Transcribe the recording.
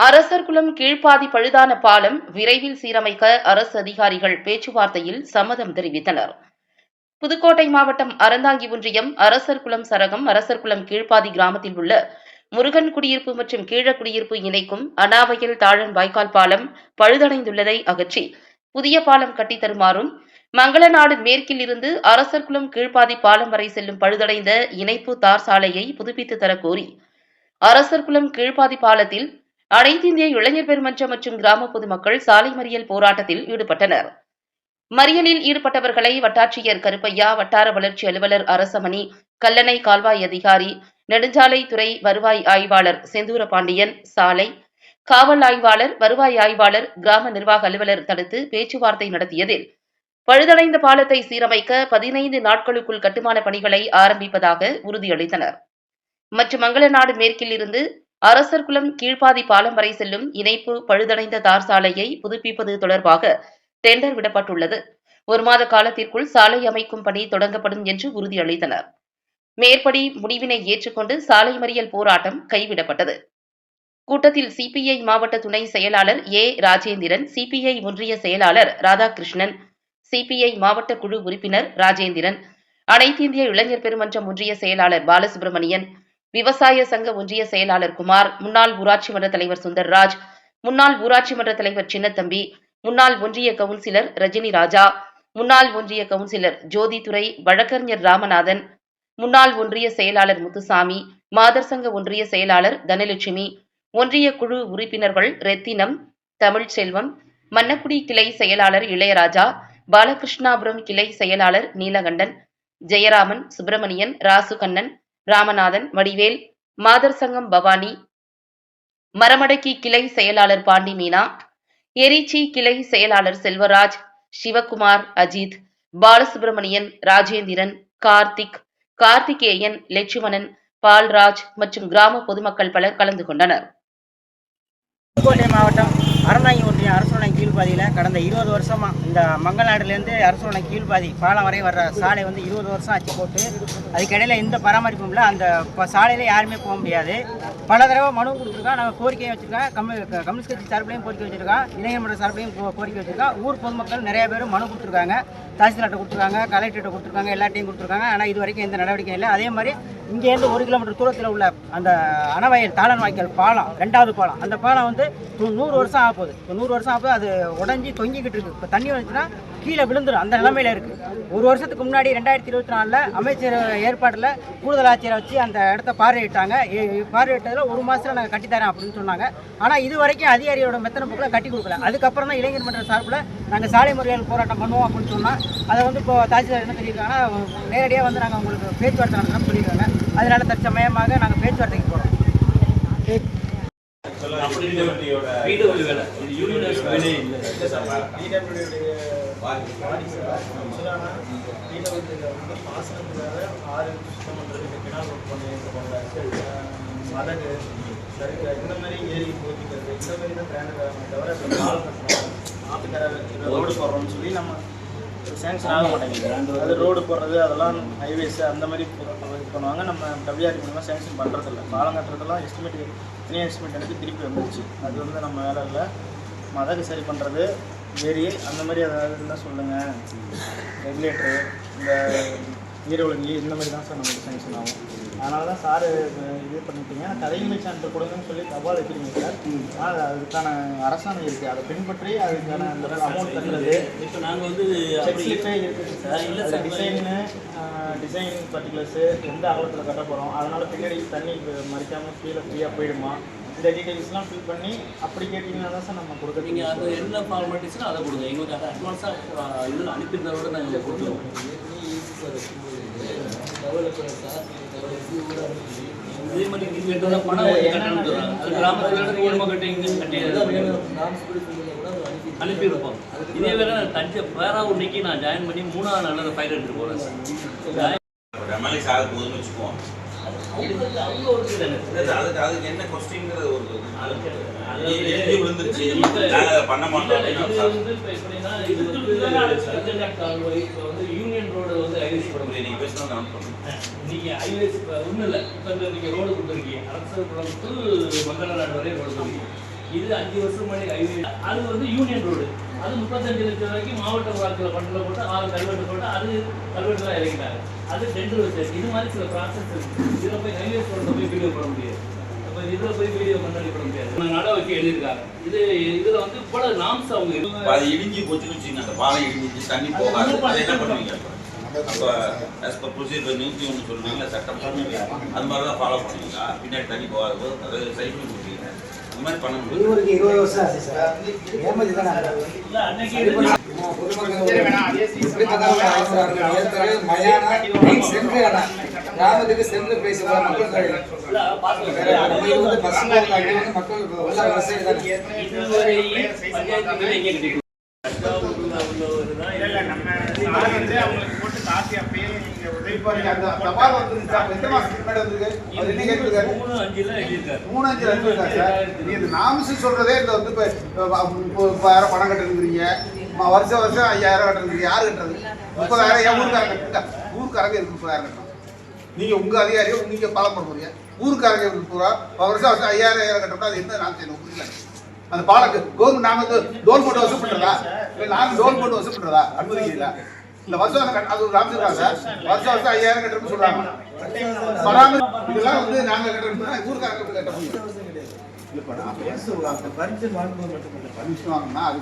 அரசர்குளம் கீழ்ப்பாதி பழுதான பாலம் விரைவில் சீரமைக்க அரசு அதிகாரிகள் பேச்சுவார்த்தையில் சம்மதம் தெரிவித்தனர். புதுக்கோட்டை மாவட்டம் அறந்தாங்கி ஒன்றியம் அரசர்குளம் சரகம் அரசர்குளம் கீழ்ப்பாதி கிராமத்தில் உள்ள முருகன் குடியிருப்பு மற்றும் கீழக்குடியிருப்பு இணைக்கும் அனாவயல் தாழன் வாய்க்கால் பாலம் பழுதடைந்துள்ளதை அகற்றி புதிய பாலம் கட்டித்தருமாறும் மங்களநாடு மேற்கில் இருந்து அரசர்குளம் கீழ்ப்பாதி பாலம் வரை செல்லும் பழுதடைந்த இணைப்பு தார் சாலையை புதுப்பித்து தர கோரி அரசர்குளம் கீழ்ப்பாதி பாலத்தில் அனைத்து இந்திய இளைஞர் பெருமன்றம் மற்றும் கிராம பொதுமக்கள் சாலை மறியல் போராட்டத்தில் ஈடுபட்டனர். மறியலில் ஈடுபட்டவர்களை வட்டாட்சியர் கருப்பையா வட்டார வளர்ச்சி அலுவலர் அரசமணி கல்லணை கால்வாய் அதிகாரி நெடுஞ்சாலைத்துறை வருவாய் ஆய்வாளர் செந்தூர பாண்டியன் சாலை காவல் ஆய்வாளர் வருவாய் ஆய்வாளர் கிராம நிர்வாக அலுவலர் தடுத்து பேச்சுவார்த்தை நடத்தியதில் பழுதடைந்த பாலத்தை சீரமைக்க பதினைந்து நாட்களுக்குள் கட்டுமான பணிகளை ஆரம்பிப்பதாக உறுதியளித்தனர். மற்றும் மங்களநாடு மேற்கில் இருந்து அரசர்குளம் கீழ்ப்பாதி பாலம் வரை செல்லும் இணைப்பு பழுதடைந்த தார் சாலையை புதுப்பிப்பது தொடர்பாக டெண்டர் விடப்பட்டுள்ளது. ஒரு மாத காலத்திற்குள் சாலை அமைக்கும் பணி தொடங்கப்படும் என்று உறுதியளித்தனர். மேற்படி முடிவினை ஏற்றுக்கொண்டு சாலை மறியல் போராட்டம் கைவிடப்பட்டது. கூட்டத்தில் சிபிஐ மாவட்ட துணை செயலாளர் ஏ. ராஜேந்திரன் சிபிஐ ஒன்றிய செயலாளர் ராதாகிருஷ்ணன் சிபிஐ மாவட்ட குழு உறுப்பினர் ராஜேந்திரன் அனைத்து இந்திய இளைஞர் பெருமன்றம் ஒன்றிய செயலாளர் பாலசுப்ரமணியன் விவசாய சங்க ஒன்றிய செயலாளர் குமார் முன்னாள் ஊராட்சி மன்ற தலைவர் சுந்தர்ராஜ் முன்னாள் ஊராட்சி மன்ற தலைவர் சின்னத்தம்பி முன்னாள் ஒன்றிய கவுன்சிலர் ரஜினி ராஜா முன்னாள் ஒன்றிய கவுன்சிலர் ஜோதிதுரை வழக்கறிஞர் ராமநாதன் முன்னாள் ஒன்றிய செயலாளர் முத்துசாமி மாதர் சங்க ஒன்றிய செயலாளர் தனலட்சுமி ஒன்றிய குழு உறுப்பினர்கள் ரெத்தினம் தமிழ்ச்செல்வம் மன்னக்குடி கிளை செயலாளர் இளையராஜா பாலகிருஷ்ணாபுரம் கிளை செயலாளர் நீலகண்டன் ஜெயராமன் சுப்பிரமணியன் ராசுகண்ணன் ராமநாதன் வடிவேல் மாதர் சங்கம் பவானி மரமடக்கி கிளை செயலாளர் பாண்டி மீனா எரிச்சி கிளை செயலாளர் செல்வராஜ் சிவகுமார் அஜித் பாலசுப்ரமணியன் ராஜேந்திரன் கார்த்திக் கார்த்திகேயன் லட்சுமணன் பால்ராஜ் மற்றும் கிராம பொதுமக்கள் பலர் கலந்து கொண்டனர். புதுக்கோட்டை மாவட்டம் அறநாயி ஒன்றியம் அரசோனை கீழ்பாதியில் கடந்த இருபது வருஷமாக இந்த மங்கநாடுலேருந்து அரசுணை கீழ்பாதி பாலம் வரை வர்ற சாலை வந்து இருபது வருஷம் ஆச்சு போட்டு. அதுக்கிடையில் எந்த பராமரிப்பும் இல்லை. அந்த சாலையில் யாருமே போக முடியாது. பல தடவை மனு கொடுத்துருக்கோம் நாங்கள் கோரிக்கையை வச்சுருக்கோம் கம்யூ கம்யூனிஸ்ட் கட்சி சார்பிலையும் கோரிக்கை வச்சுருக்கோம் இளைஞர் மன்ற சார்பிலையும் கோரிக்கை வச்சுருக்கோம் ஊர் பொதுமக்கள் நிறைய பேர் மனு கொடுத்துருக்காங்க. தாசில்தார்கிட்ட கொடுத்துருக்காங்க கலெக்டர்கிட்ட கொடுத்துருக்காங்க எல்லாத்தையும் கொடுத்துருக்காங்க. ஆனால் இது வரைக்கும் எந்த நடவடிக்கையும் இல்லை. அதே மாதிரி இங்கேருந்து ஒரு கிலோமீட்டர் தூரத்தில் உள்ள அந்த அணவயல் தாளன் வாய்க்கால் பாலம் ரெண்டாவது பாலம் அந்த பாலம் வந்து நூறு வருஷம் ஆக போகுது. இப்போ நூறு வருஷம் ஆக அது உடஞ்சி தொங்கிக்கிட்டு இருக்கு. இப்போ தண்ணி வந்துச்சுன்னா கீழே விழுந்துடும் அந்த நிலமையில இருக்கு. ஒரு வருஷத்துக்கு முன்னாடி ரெண்டாயிரத்தி இருபத்தி நாலில் அமைச்சர் ஏற்பாட்டில் கூடுதல் ஆட்சியரை வச்சு அந்த இடத்த பார்வையிட்டாங்க. பார்வையிட்டதில் ஒரு மாதத்தில் நாங்கள் கட்டித்தரேன் அப்படின்னு சொன்னாங்க. ஆனால் இது வரைக்கும் அதிகாரியோட மெத்தனை போக்கில் கட்டி கொடுக்கல. அதுக்கப்புறம் தான் இளைஞர் மன்ற சார்பில் நாங்கள் சாலை முறையில் போராட்டம் பண்ணுவோம் அப்படின்னு சொன்னால் அதை வந்து இப்போ தாசில்தார் என்ன சொல்லியிருக்காங்கன்னா நேரடியாக வந்து நாங்கள் உங்களுக்கு பேச்சுவார்த்தை நடத்தணும்னு சொல்லியிருக்காங்க. அதனால தற்சமயமாக நாங்கள் பேச்சுவார்த்தைக்கு போகிறோம் வீடு வேலை இது யூனியன் வேலையே இல்லை மதகு சருக்கு இந்த மாதிரி ஏரி போத்திக்கிறது இந்த மாதிரி தான் பிளான் தவிர இப்போ பாலம் ரோடு போடுறோம்னு சொல்லி நம்ம சேங்ஷன் ஆக மாட்டேங்குது. அது ரோடு போடுறது அதெல்லாம் ஹைவேஸ் அந்த மாதிரி இது பண்ணுவாங்க. நம்ம டபிள்யூஆர்டி மூலமாக சேங்ஷன் பண்ணுறதில்ல பாலம் கட்டுறதெல்லாம் எஸ்டிமேட் தனியாக எஸ்டிமேட் எனக்கு திருப்பி வந்துருச்சு. அது வந்து நம்ம வேலை இல்லை. மதகு சரி பண்ணுறது ஏரி அந்த மாதிரி ஏதாவது இருந்தால் சொல்லுங்கள் ரெகுலேட்டரு இந்த நீரொழுங்கி இந்த மாதிரி தான் சார் நமக்கு சேங்ஷன் ஆகும் அதனால தான் சார் இது பண்ணிட்டீங்க. கதையுமை சான்று கொடுங்கன்னு சொல்லி தபால் வைக்கிறீங்க சார். ஆனால் அதுக்கான அரசாணை இருக்குது அதை பின்பற்றி அதுக்கான அந்த அமௌண்ட் கட்டுறது. இப்போ நாங்கள் வந்து செக்ஸ்லிப்பே இருக்குது சார் இல்ல sir, sir design design particulars எந்த அகலத்தில் கட்ட போகிறோம் அதனால் பின்னாடி தண்ணி மறிக்காமல் கீழே ஃப்ரீயாக போயிடுமா? இந்த டீட்டெயில்ஸ்லாம் ஃபில் பண்ணி அப்படி கேட்டிங்கன்னா தான் சார் நம்ம கொடுக்க நீங்கள் அது என்ன ஃபார்மாலிட்டிஸ்னோ அதை கொடுங்க. எங்களுக்கு அதை அட்வான்ஸாக இதில் அனுப்பியிருந்ததோட நாங்கள் கொடுத்துருவோம். இதே மாதிரி நீங்கள் கேட்டதா பணம் கட்டணும்னு சொல்றாங்க. அது கிராமத்தில் மூலமாக கட்டி இங்கே கட்டி இதே வேற தஞ்சை பேராவுண்டிக்கு நான் ஜாயின் பண்ணி மூணாவது நாளில் ஃபைல் எடுத்துட்டு போகிறேன் சார் ஒரு சாக போதுன்னு வச்சுக்குவோம் அதுக்கு அதுக்கு என்ன கொஸ்டின்ங்கிறது ஒரு விழுந்துருச்சு இப்ப- நாங்கள் பண்ண மாட்டோம் இது வந்து கால்வாய், இப்ப யூனியன் ரோடு வந்து ஹைவேஸ் போட முடியும். நீங்கள் பேசுனது கவுண்ட் பண்ணுங்க நீங்க ஹைவேஸ் இப்ப இல்ல. நீங்க ரோடு கொடுத்துருக்கீங்க. அரசு குளம் to மங்களநாடு வரை ரோடு கொடுத்துருக்கீங்க. இது அஞ்சு வருஷம் முன்னாடி ஹைவே அது வந்து யூனியன் ரோடு அது முப்பத்தஞ்சு லட்சம் வரைக்கும் மாவட்ட வாக்கில் ஃபண்டில் போட்டு ஆறு கல்வெட்டு போட்டு அது கல்வெட்டு தான் இறங்கினாங்க அது டெண்டர் வச்சு. இது மாதிரி சில ப்ராசஸ் இருக்கு. இதில் போய் ஹைவே ரோட்டில் போய் வீடியோ போட முடியாது. அப்போ இதில் போய் வீடியோ முன்னாடி போட முடியாது. நட வைக்க எழுதியிருக்காங்க இது இதில் வந்து இவ்வளோ நாம்ஸ் அவங்க அது இடிஞ்சு போச்சுன்னு வச்சுக்கோங்க. அந்த பாலம் இடிஞ்சு தண்ணி போகாது. அதை என்ன பண்ணுவீங்க. அப்ப? நூத்தி ஒண்ணு சொல்றீங்களா சட்டம் அது மாதிரி தான் ஃபாலோ பண்ணுவீங்களா? பின்னாடி தண்ணி போகாத அதை பண்ணி கொடுப்பீங்க அந்த மாதிரி பண்ண முடியும் இவருக்கு இருபது வருஷம் ஆச்சு சார். ஏமாத்தி தானே இல்லை அன்னைக்கு கிராமத்துக்கு சென்று பேச மக்கள் தொகை. இல்லை பார்த்துக்கலாம் அங்கே வந்து பஸ் போகுது, அங்கே வந்து மக்கள் உள்ள வசதி தானே. இதுவரை பஞ்சாயத்து எங்கே கட்டி தஞ்சாவூர்ல உள்ளவர் தான் இல்ல நம்ம சார் வந்து அவங்களுக்கு போட்டு காப்பி அப்பயே நீங்க அந்த தபால் அப்ப எத்தனை மாசத்துக்கு முன்னாடி வந்திருக்கு. அவர் என்ன கேட்டிருக்காரு? மூணு அஞ்சுல எழுதியிருக்காரு மூணு சார் இந்த சொல்றதே இந்த வந்து இப்போ முப்பதாயிரம் பணம் கட்டுறீங்க வருஷம் வருஷம் ஐயாயிரம் கட்டுறீங்க யார் கட்டுறது? முப்பதாயிரம் என் ஊருக்காரங்க கட்டுங்க ஊருக்காரங்க இருக்கு முப்பதாயிரம் கட்டணும்? நீங்க உங்க அதிகாரியோ நீங்க பாலம் பண்ண ஊருக்காரங்க இருக்கு பூரா வருஷம் வருஷம் ஐயாயிரம் ஐயாயிரம் கட்டணும்னா அது என்ன நான் செய்யணும்? புரியல. அந்த பாலம் கவர்மெண்ட் நாங்க வந்து போட்டு வசூல் பண்றதா? இல்ல போட்டு வசூல் பண்றதா? அனுமதிக்கிறீங்களா இந்த வருஷம் அது ஒரு ராமசிங் சார். வருஷம் வருஷம் ஐயாயிரம் கட்டுறோம்னு சொல்றாங்க. பராமரி இதெல்லாம் வந்து நாங்க கட்டுறோம்னா ஊருக்காரங்க கட்ட முடியும். இல்லப்பா படம் பேசுவாங்க பரிசு வாங்குவது மட்டும் பரிசு வாங்கினா அது